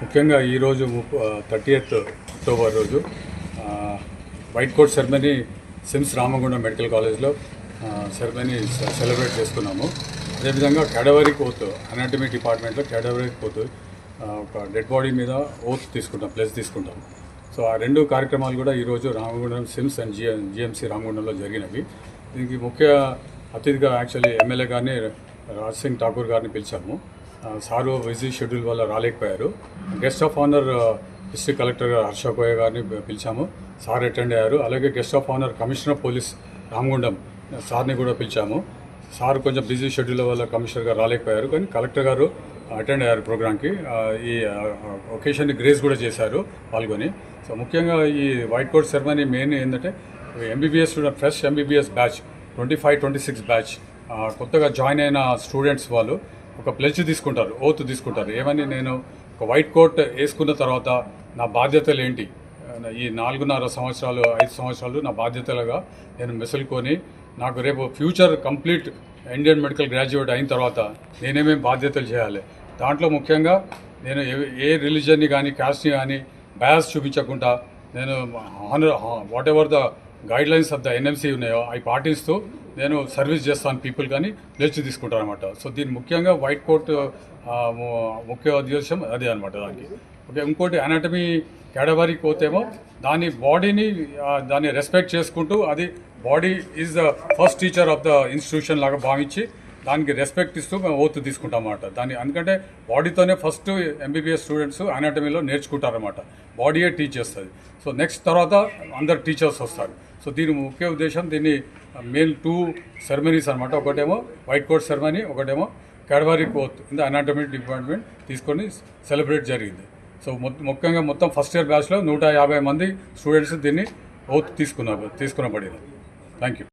ముఖ్యంగా ఈరోజు thirty eighth October రోజు white coat ceremony SIMS Ramagundam medical కాలేజ్లో సెరమనీ సెలబ్రేట్ చేసుకున్నాము అదేవిధంగా క్యాడవరీ కోత్ అనాటమీ డిపార్ట్మెంట్లో క్యాడవరీ కోత్ ఒక డెడ్ బాడీ మీద ఓత్ తీసుకుంటాం ప్లస్ తీసుకుంటాం. సో ఆ రెండు కార్యక్రమాలు కూడా ఈరోజు Ramagundam SIMS and GM GMC రామగుండంలో జరిగినవి. దీనికి ముఖ్య అతిథిగా యాక్చువల్లీ ఎమ్మెల్యే గారిని రాజ్ సింగ్ ఠాకూర్ గారిని పిలిచాము. సారు బిజీ షెడ్యూల్ వల్ల రాలేకపోయారు. Guest of honour district collector Harsha Koya గారిని పిలిచాము. సార్ అటెండ్ అయ్యారు. అలాగే guest of honour commissioner police Ramagundam సార్ని కూడా పిలిచాము. సార్ కొంచెం బిజీ షెడ్యూల్ వల్ల కమిషనర్ గారు రాలేకపోయారు. కానీ కలెక్టర్ గారు అటెండ్ అయ్యారు ప్రోగ్రామ్కి ఈ ఒకేషన్ని గ్రేస్ కూడా చేశారు పాల్గొని. సో ముఖ్యంగా ఈ వైట్ కోట్ సెరమనీ మెయిన్ ఏంటంటే MBBS student fresh MBBS batch twenty five twenty six batch. కొత్తగా జాయిన్ అయిన స్టూడెంట్స్ వాళ్ళు ఒక ప్లెజ్ తీసుకుంటారు ఓత్ తీసుకుంటారు. ఏమని నేను ఒక వైట్ కోట్ వేసుకున్న తర్వాత నా బాధ్యతలు ఏంటి? ఈ నాలుగున్నర సంవత్సరాలు ఐదు సంవత్సరాలు నా బాధ్యతలుగా నేను మెసులుకొని నాకు రేపు future complete Indian medical graduate అయిన తర్వాత నేనేమేమి బాధ్యతలు చేయాలి? దాంట్లో ముఖ్యంగా నేను ఏ- రిలీజన్ని కానీ కాస్ట్ని కానీ బయాస్ చూపించకుండా నేను honour whatever the guidelines of the NMC ఉన్నాయో అవి పాటిస్తూ నేను సర్వీస్ చేస్తాను పీపుల్ కానీ లేచి తీసుకుంటాను అనమాట సో దీని ముఖ్యంగా వైట్ కోట్ ముఖ్య ఉద్దేశం అదే అనమాట దానికి. ఓకే ఇంకోటి అనాటమీ కేటగిరీకి పోతేమో దాని బాడీని దాన్ని రెస్పెక్ట్ చేసుకుంటూ అది body is the first teacher of the institution లాగా భావించి దానికి రెస్పెక్ట్ ఇస్తూ మేము ఓత్ తీసుకుంటాం అన్నమాట దాన్ని ఎందుకంటే బాడీతోనే ఫస్ట్ ఎంబీబీఎస్ స్టూడెంట్స్ అనాటమీలో నేర్చుకుంటారన్నమాట. బాడీయే టీచ్ చేస్తుంది. సో నెక్స్ట్ తర్వాత అందరు టీచర్స్ వస్తారు. సో దీని ముఖ్య ఉద్దేశం దీన్ని మెయిన్ టూ సెరమనీస్ అనమాట ఒకటేమో వైట్ కోట్ సెరమనీ ఒకటేమో cadaveric oath in the anatomy department తీసుకొని సెలబ్రేట్ జరిగింది. సో మొత్తం ముఖ్యంగా మొత్తం ఫస్ట్ ఇయర్ బ్యాచ్లో నూట యాభై మంది స్టూడెంట్స్ దీన్ని ఓత్ తీసుకున్నారు తీసుకునబడింది థ్యాంక్ యూ